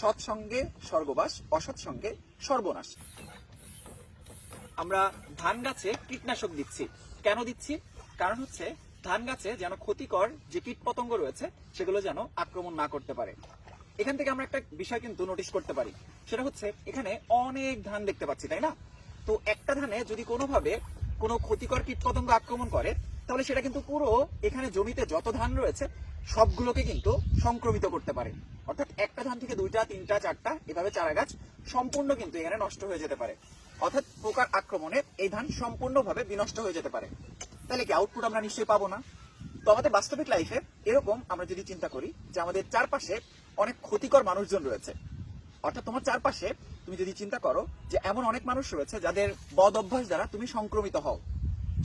সৎসঙ্গে স্বর্গবাস, অসৎসঙ্গে সর্বনাশ। আমরা ধান গাছে কীটনাশক দিচ্ছি। কেন দিচ্ছি? কারণ হচ্ছে ধান গাছে যেন ক্ষতিকর যে কীট পতঙ্গ রয়েছে, সেগুলো যেন আক্রমণ না করতে পারে। এখান থেকে আমরা একটা বিষয় কিন্তু নোটিশ করতে পারি। সেটা হচ্ছে এখানে অনেক ধান দেখতে পাচ্ছি, তাই না? তো একটা ধানে যদি কোনোভাবে কোনো ক্ষতিকর কীট পতঙ্গ আক্রমণ করে, তাহলে সেটা কিন্তু পুরো এখানে জমিতে যত ধান রয়েছে, সবগুলোকে কিন্তু সংক্রমিত করতে পারে। অর্থাৎ একটা ধান থেকে দুইটা, তিনটা, চারটা, এভাবে চারা গাছ সম্পূর্ণ কিন্তু এখানে নষ্ট হয়ে যেতে পারে। অর্থাৎ পোকার আক্রমণে এই ধান সম্পূর্ণভাবে বিনষ্ট হয়ে যেতে পারে। তাহলে কি আউটপুট আমরা নিশ্চয়ই পাবো না? তো আমাদের বাস্তবিক লাইফে এরকম আমরা যদি চিন্তা করি যে আমাদের চারপাশে অনেক ক্ষতিকর মানুষজন রয়েছে। অর্থাৎ তোমার চারপাশে তুমি যদি চিন্তা করো যে এমন অনেক মানুষ রয়েছে যাদের বদ অভ্যাস দ্বারা তুমি সংক্রমিত হও।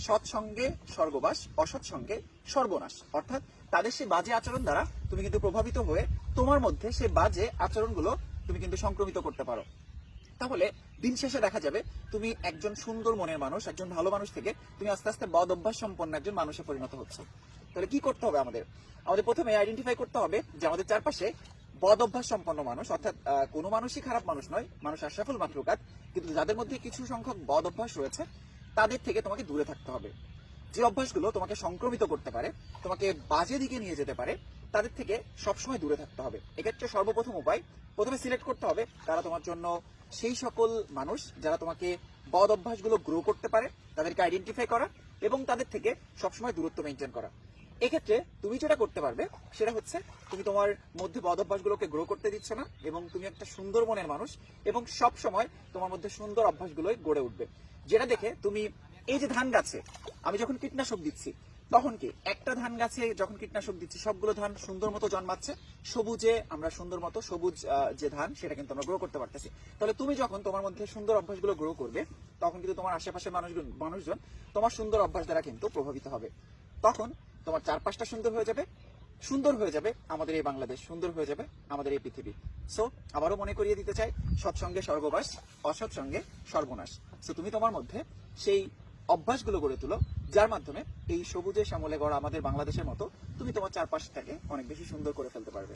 সৎসঙ্গে স্বর্গবাস, অসৎসঙ্গে সর্বনাশ। অর্থাৎ তাদের সেই বাজে আচরণ দ্বারা তুমি কিন্তু প্রভাবিত হয়ে তোমার মধ্যে সেই বাজে আচরণগুলো তুমি কিন্তু সংক্রমিত করতে পারো। তাহলে দিন শেষে দেখা যাবে তুমি একজন সুন্দর মনের মানুষ, একজন ভালো মানুষ থেকে তুমি আস্তে আস্তে বদ অভ্যাস সম্পন্ন একজন মানুষে পরিণত হচ্ছে। তাহলে কি করতে হবে আমাদের? আমাদের প্রথমে আইডেন্টিফাই করতে হবে যে আমাদের চারপাশে বদ অভ্যাস সম্পন্ন মানুষ, অর্থাৎ কোনো মানুষই খারাপ মানুষ নয়, মানুষ আর আশরাফুল মাতলুকাত কিন্তু যাদের মধ্যে কিছু সংখ্যক বদ অভ্যাস রয়েছে তাদের থেকে তোমাকে দূরে থাকতে হবে। যে অভ্যাসগুলো তোমাকে সংক্রমিত করতে পারে, তোমাকে বাজে দিকে নিয়ে যেতে পারে, তাদের থেকে সবসময় দূরে থাকতে হবে। এক্ষেত্রে সর্বপ্রথম উপায়, প্রথমে সিলেক্ট করতে হবে তারা তোমার জন্য সেই সকল মানুষ যারা তোমাকে বদ অভ্যাসগুলো গ্রো করতে পারে, তাদেরকে আইডেন্টিফাই করা এবং তাদের থেকে সবসময় দূরত্ব মেনটেন করা। এক্ষেত্রে তুমি যেটা করতে পারবে, সেটা হচ্ছে তুমি তোমার মধ্যে বদ অভ্যাসগুলোকে গ্রো করতে দিচ্ছ না, এবং তুমি একটা সুন্দর মনের মানুষ, এবং সব সময় তোমার মধ্যে সুন্দর অভ্যাসগুলোই গড়ে উঠবে। যেটা দেখে তুমি, এই যে ধান গাছে, আমি যখন কীটনাশক দিচ্ছি, তখন কি একটা ধান গাছে যখন কীটনাশক দিচ্ছি, সবগুলো ধান সুন্দর মতো জন্মাচ্ছে, সবুজে আমরা সুন্দর মতো সবুজ যে ধান, সেটা কিন্তু আমরা গ্রো করতে পারতেছি। তাহলে তুমি যখন তোমার মধ্যে সুন্দর অভ্যাসগুলো গ্রো করবে, তখন কিন্তু তোমার আশেপাশের মানুষজন মানুষজন তোমার সুন্দর অভ্যাস দ্বারা কিন্তু প্রভাবিত হবে। তখন তোমার চারপাশটা সুন্দর হয়ে যাবে। সুন্দর হয়ে যাবে আমাদের এই বাংলাদেশ, সুন্দর হয়ে যাবে আমাদের এই পৃথিবী। সো আবারও মনে করিয়ে দিতে চাই, সৎসঙ্গে স্বর্গবাস, অসৎসঙ্গে সর্বনাশ। সো তুমি তোমার মধ্যে সেই অভ্যাসগুলো গড়ে তুলো, যার মাধ্যমে এই সবুজে শ্যামলে গড়া আমাদের বাংলাদেশের মতো তুমি তোমার চারপাশটাকে অনেক বেশি সুন্দর করে ফেলতে পারবে।